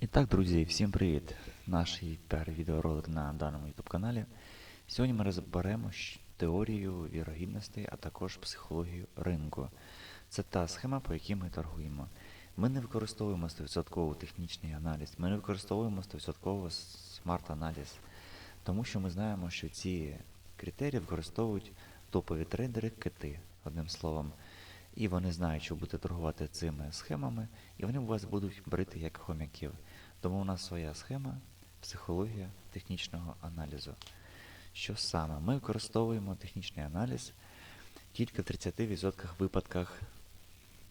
І так, друзі, всім привіт! Наш перший відеоролик на даному YouTube каналі. Сьогодні ми розберемо теорію вірогідностей, а також психологію ринку. Це та схема, по якій ми торгуємо. Ми не використовуємо 100% технічний аналіз, ми не використовуємо 100% смарт-аналіз, тому що ми знаємо, що ці критерії використовують топові трейдери кити, одним словом. І вони знають, що будете торгувати цими схемами, і вони вас будуть брити як хомяків. Тому у нас своя схема, психологія технічного аналізу. Що саме? Ми використовуємо технічний аналіз тільки в 30% випадках,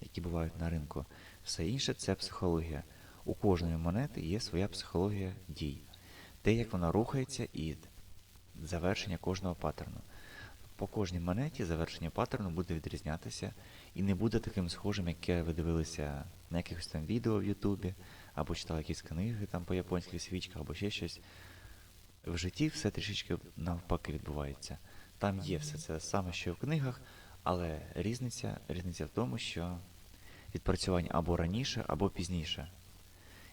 які бувають на ринку. Все інше це психологія. У кожної монети є своя психологія дій. Те, як вона рухається, і завершення кожного паттерну. По кожній монеті завершення паттерну буде відрізнятися і не буде таким схожим, яке ви дивилися на якихось там відео в Ютубі, або читали якісь книги там по японських свічках, або ще щось. В житті все трішечки навпаки відбувається. Там є все це саме, що в книгах, але різниця, різниця в тому, що відпрацювання або раніше, або пізніше.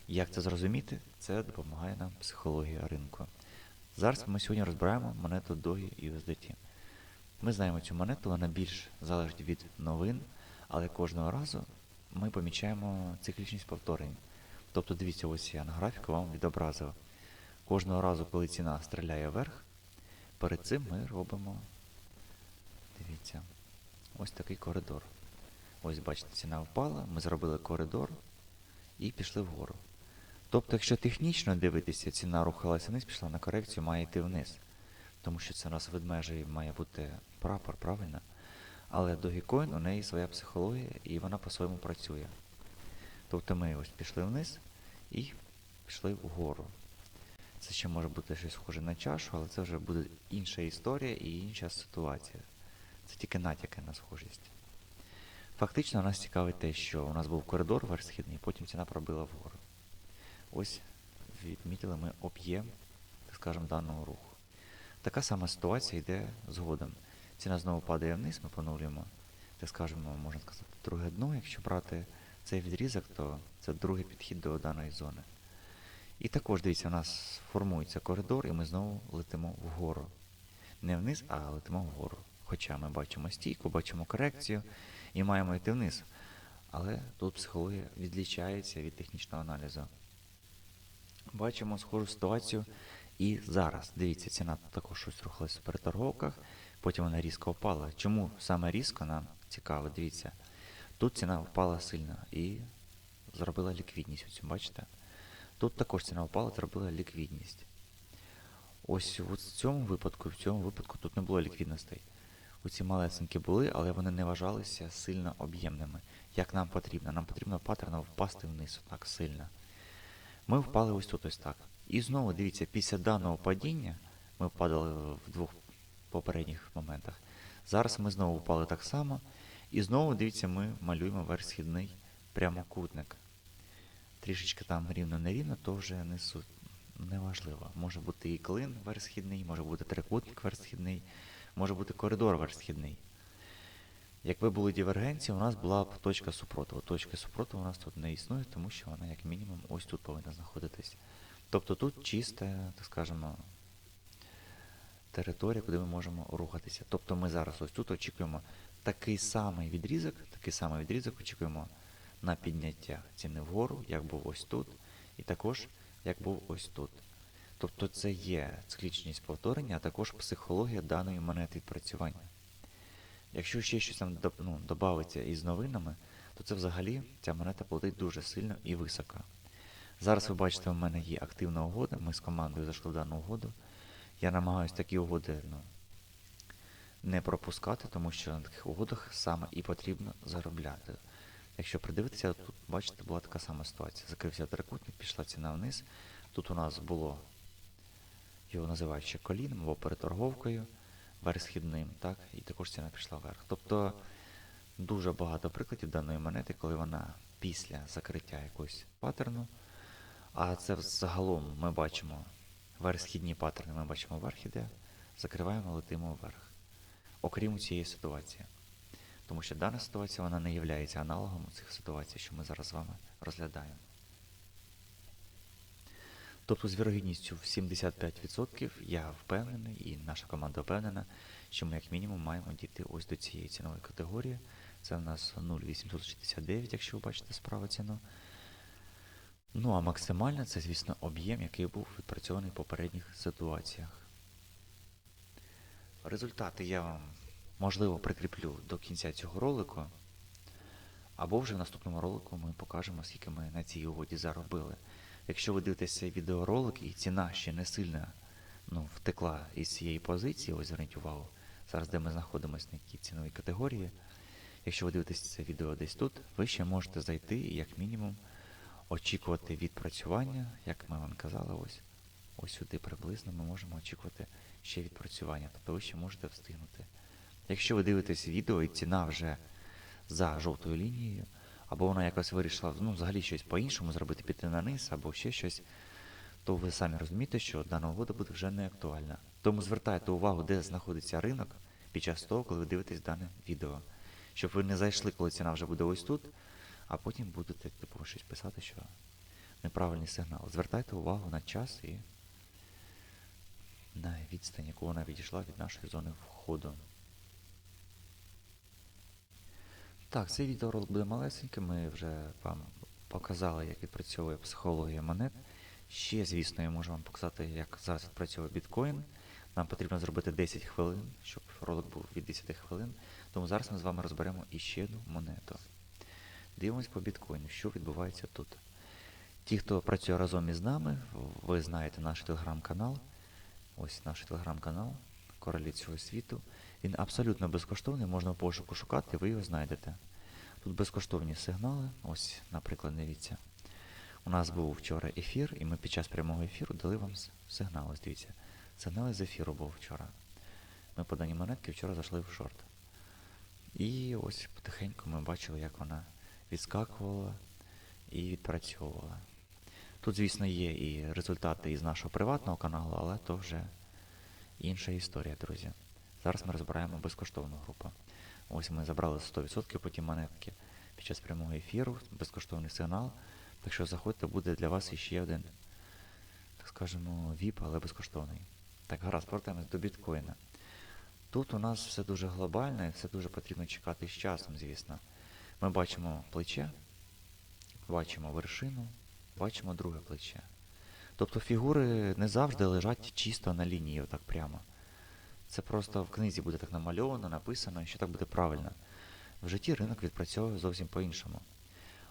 Як це зрозуміти? Це допомагає нам психологія ринку. Зараз ми сьогодні розбираємо монету Doge USDT. Ми знаємо цю монету, вона більш залежить від новин, але кожного разу ми помічаємо циклічність повторень. Тобто, дивіться, ось я на графіку вам відобразив. Кожного разу, коли ціна стріляє вверх, перед цим ми робимо, дивіться, ось такий коридор. Ось бачите, ціна впала, ми зробили коридор і пішли вгору. Тобто, якщо технічно дивитися, ціна рухалася вниз, пішла на корекцію, має йти вниз. Тому що це у нас ведмежий має бути прапор, правильно? Але Dogecoin, у неї своя психологія і вона по-своєму працює. Тобто ми ось пішли вниз і пішли вгору. Це ще може бути щось схоже на чашу, але це вже буде інша історія і інша ситуація. Це тільки натяки на схожість. Фактично нас цікавить те, що у нас був коридор верхсхідний, потім ціна пробила вгору. Ось відмітили ми об'єм, так скажемо, даного руху. Така сама ситуація йде згодом. Ціна знову падає вниз, ми поновлюємо, так скажемо, можна сказати, друге дно. Якщо брати цей відрізок, то це другий підхід до даної зони. І також, дивіться, у нас формується коридор, і ми знову летимо вгору. Не вниз, а летимо вгору. Хоча ми бачимо стійку, бачимо корекцію і маємо йти вниз. Але тут психологія відлічається від технічного аналізу. Бачимо схожу ситуацію і зараз. Дивіться, ціна також щось рухалася в переторговках, потім вона різко впала. Чому саме різко нам цікаво? Дивіться. Тут ціна впала сильно і зробила ліквідність. Ось, бачите? Тут також ціна впала, зробила ліквідність. Ось в цьому випадку, в цьому випадку тут не було ліквідностей. Оці малесенькі були, але вони не вважалися сильно об'ємними. Як нам потрібно? Нам потрібно паттерном впасти вниз так сильно. Ми впали ось тут ось так. І знову дивіться, після даного падіння, ми впадали в двох попередніх моментах. Зараз ми знову впали так само. І знову, дивіться, ми малюємо верхсхідний прямокутник. Трішечки там рівно-нерівно, то вже не суть. Неважливо. Може бути і клин верхсхідний, може бути трикутник верхсхідний, може бути коридор верхсхідний. Якби були дивергенції, у нас була б точка супротиву. Точки супротиву у нас тут не існує, тому що вона, як мінімум, ось тут повинна знаходитись. Тобто тут чиста, так скажемо, територія, куди ми можемо рухатися. Тобто ми зараз ось тут очікуємо такий самий відрізок, такий самий відрізок очікуємо на підняття ціни вгору, як був ось тут, і також як був ось тут. Тобто це є циклічність повторення, а також психологія даної монети відпрацювання. Якщо ще щось там ну, додається із новинами, то це взагалі ця монета платить дуже сильно і високо. Зараз ви бачите, у мене є активна угода, ми з командою зайшли в дану угоду. Я намагаюся такі угоди ну, не пропускати, тому що на таких угодах саме і потрібно заробляти. Якщо придивитися, тут, бачите, була така сама ситуація. Закрився трикутник, пішла ціна вниз. Тут у нас було, його називають ще коліном або переторговкою, верхсхідним, так, і також ціна пішла вверх. Тобто дуже багато прикладів даної монети, коли вона після закриття якогось паттерну, а це загалом ми бачимо верхсхідні паттерни, ми бачимо вверх іде, закриваємо, летимо вверх. Окрім цієї ситуації. Тому що дана ситуація вона не є аналогом цих ситуацій, що ми зараз з вами розглядаємо. Тобто з вірогідністю в 75% я впевнений, і наша команда впевнена, що ми як мінімум маємо дійти ось до цієї цінової категорії. Це в нас 0,869, якщо ви бачите справа ціну. Ну а максимально це, звісно, об'єм, який був відпрацьований в попередніх ситуаціях. Результати я вам, можливо, прикріплю до кінця цього ролику. Або вже в наступному ролику ми покажемо, скільки ми на цій угоді заробили. Якщо ви дивитесь цей відеоролик і ціна ще не сильно ну, втекла із цієї позиції, ось зверніть увагу, зараз де ми знаходимося на якій ціновій категорії. Якщо ви дивитесь це відео десь тут, ви ще можете зайти як мінімум очікувати відпрацювання, як ми вам казали, ось, ось сюди приблизно ми можемо очікувати ще відпрацювання. Тобто ви ще можете встигнути. Якщо ви дивитесь відео і ціна вже за жовтою лінією, або вона якось вирішила ну, взагалі щось по-іншому зробити, піти на низ, або ще щось, то ви самі розумієте, що дана угода буде вже не актуальна. Тому звертайте увагу, де знаходиться ринок під час того, коли ви дивитесь дане відео. Щоб ви не зайшли, коли ціна вже буде ось тут, а потім будете типу, щось писати, що неправильний сигнал. Звертайте увагу на час і на відстань, яку вона відійшла від нашої зони входу. Так, цей відеоролик буде малесеньким. Ми вже вам показали, як відпрацьовує психологія монет. Ще, звісно, я можу вам показати, як зараз відпрацьовує біткоін. Нам потрібно зробити 10 хвилин, щоб ролик був від 10 хвилин. Тому зараз ми з вами розберемо іще одну монету. Дивимось по біткоїну, що відбувається тут. Ті, хто працює разом із нами, ви знаєте наш телеграм-канал. Ось наш телеграм-канал Королі цього світу. Він абсолютно безкоштовний, можна в пошуку шукати, ви його знайдете. Тут безкоштовні сигнали. Ось, наприклад, дивіться. У нас був вчора ефір, і ми під час прямого ефіру дали вам сигнал. Ось дивіться. Сигнал з ефіру був вчора. Ми по даній монетки вчора зайшли в шорт. І ось потихеньку ми бачили, як вона відскакувала і відпрацьовувала. Тут, звісно, є і результати із нашого приватного каналу, але то вже інша історія, друзі. Зараз ми розбираємо безкоштовну групу. Ось ми забрали 100% по ті монетки під час прямого ефіру, безкоштовний сигнал. Так що заходьте, буде для вас іще один, так скажемо, VIP, але безкоштовний. Так, гаразд, повертаємось до біткоїна. Тут у нас все дуже глобально і все дуже потрібно чекати з часом, звісно. Ми бачимо плече, бачимо вершину, бачимо друге плече. Тобто фігури не завжди лежать чисто на лінії, отак прямо. Це просто в книзі буде так намальовано, написано, і що так буде правильно. В житті ринок відпрацьовує зовсім по-іншому.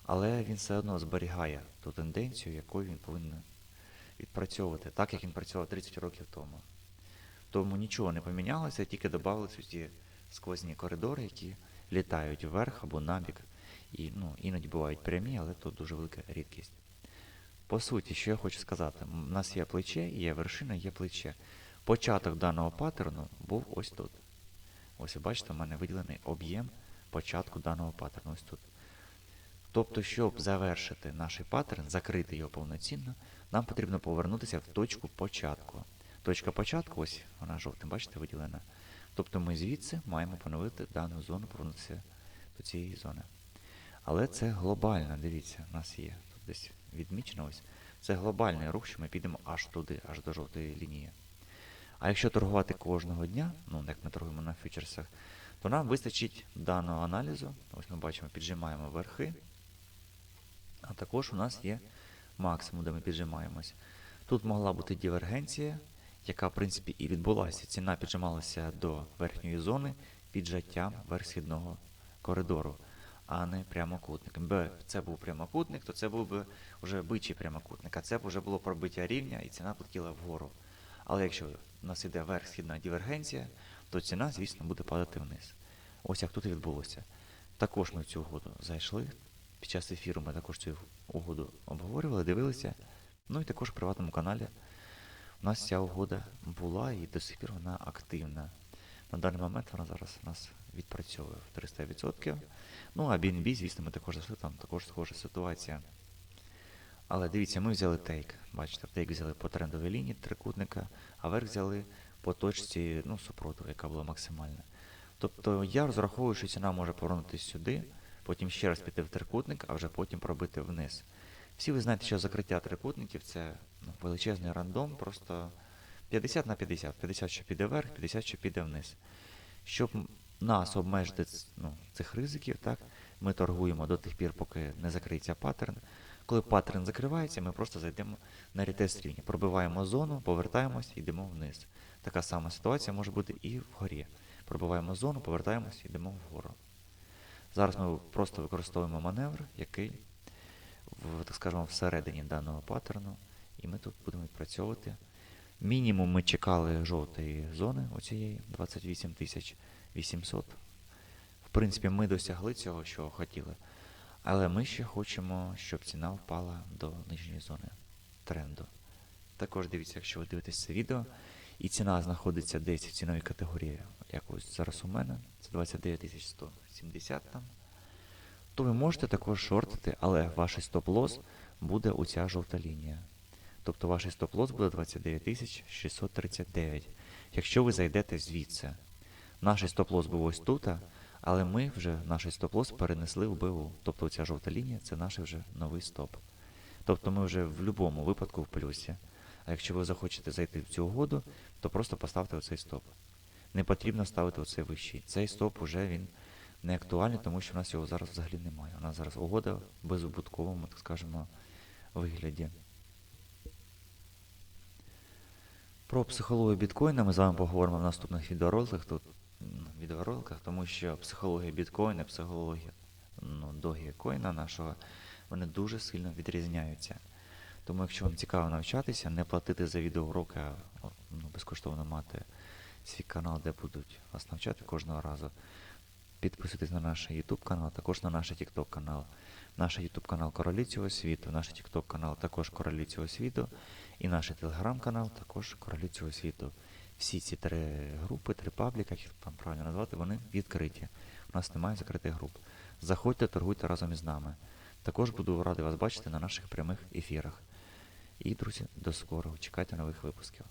Але він все одно зберігає ту тенденцію, якою він повинен відпрацьовувати, так як він працював 30 років тому. Тому нічого не помінялося, тільки додавалися ці сквозні коридори, які літають вверх або набік. І ну, іноді бувають прямі, але тут дуже велика рідкість. По суті, що я хочу сказати, у нас є плече, є вершина, є плече. Початок даного паттерну був ось тут. Ось бачите, у мене виділений об'єм початку даного паттерну ось тут. Тобто, щоб завершити наш паттерн, закрити його повноцінно, нам потрібно повернутися в точку початку. Точка початку, ось вона жовтим, бачите, виділена. Тобто ми звідси маємо поновити дану зону, повернутися до цієї зони. Але це глобально, дивіться, у нас є тут десь відмічено ось. Це глобальний рух, що ми підемо аж туди, аж до жовтої лінії. А якщо торгувати кожного дня, ну як ми торгуємо на фьючерсах, то нам вистачить даного аналізу. Ось ми бачимо, піджимаємо верхи. А також у нас є максимум, де ми піджимаємось. Тут могла бути дивергенція, яка, в принципі, і відбулася. Ціна піджималася до верхньої зони піджаттям верхсхідного коридору, а не прямокутник. Б це був прямокутник, то це був би вже бичий прямокутник, а це б вже було пробиття рівня і ціна полетіла вгору. Але якщо у нас йде верх-східна дивергенція, то ціна, звісно, буде падати вниз. Ось як тут і відбулося. Також ми в цю угоду зайшли. Під час ефіру ми також цю угоду обговорювали, дивилися. Ну і також в приватному каналі у нас ця угода була і до сих пір вона активна. На даний момент вона зараз у нас відпрацьовує в 300%. Ну а BNB, звісно, ми також зайшли, там також схожа ситуація. Але дивіться, ми взяли тейк. Бачите, тейк взяли по трендовій лінії трикутника, а верх взяли по точці ну, супротиву, яка була максимальна. Тобто я розраховую, що ціна може повернутися сюди, потім ще раз піти в трикутник, а вже потім пробити вниз. Всі ви знаєте, що закриття трикутників це величезний рандом, просто 50 на 50. 50, що піде вверх, 50, що піде вниз. Щоб нас обмежити ну, цих ризиків, так, ми торгуємо до тих пір, поки не закриється паттерн. Коли паттерн закривається, ми просто зайдемо на ретест рівня. Пробиваємо зону, повертаємось йдемо вниз. Така сама ситуація може бути і вгорі. Пробиваємо зону, повертаємось йдемо вгору. Зараз ми просто використовуємо маневр, який так скажемо, всередині даного паттерну, і ми тут будемо відпрацьовувати. Мінімум ми чекали жовтої зони оцієї 28 800. В принципі, ми досягли цього, що хотіли. Але ми ще хочемо, щоб ціна впала до нижньої зони тренду. Також дивіться, якщо ви дивитесь це відео, і ціна знаходиться десь в ціновій категорії, як ось зараз у мене, це 29 170 там, то ви можете також шортити, але ваш стоп-лосс буде оця жовта лінія. Тобто ваш стоп-лосс буде 29 639, якщо ви зайдете звідси. Наш стоп-лосс був ось тут, але ми вже наш стоп-лосс перенесли в БУ. Тобто ця жовта лінія це наш вже новий стоп. Тобто ми вже в будь-якому випадку в плюсі. А якщо ви захочете зайти в цю угоду, то просто поставте оцей стоп. Не потрібно ставити оцей вищий. Цей стоп уже він не актуальний, тому що в нас його зараз взагалі немає. У нас зараз угода в безубутковому, так скажемо, вигляді. Про психологію біткоїна ми з вами поговоримо в наступних відеороликах, тут, відеороликах, тому що психологія біткоїна, психологія ну, догікоїна нашого, вони дуже сильно відрізняються. Тому якщо вам цікаво навчатися, не платити за відеоуроки, а ну, безкоштовно мати свій канал, де будуть вас навчати кожного разу. Підписуйтесь на наш YouTube канал, також на наш TikTok канал. Наш YouTube канал Королі цього світу, наш TikTok канал також Королі цього світу, і наш телеграм-канал, також Королі цього світу. Всі ці три групи, три пабліка, як там правильно назвати, вони відкриті. У нас немає закритих груп. Заходьте, торгуйте разом із нами. Також буду радий вас бачити на наших прямих ефірах. І, друзі, до скорого. Чекайте нових випусків.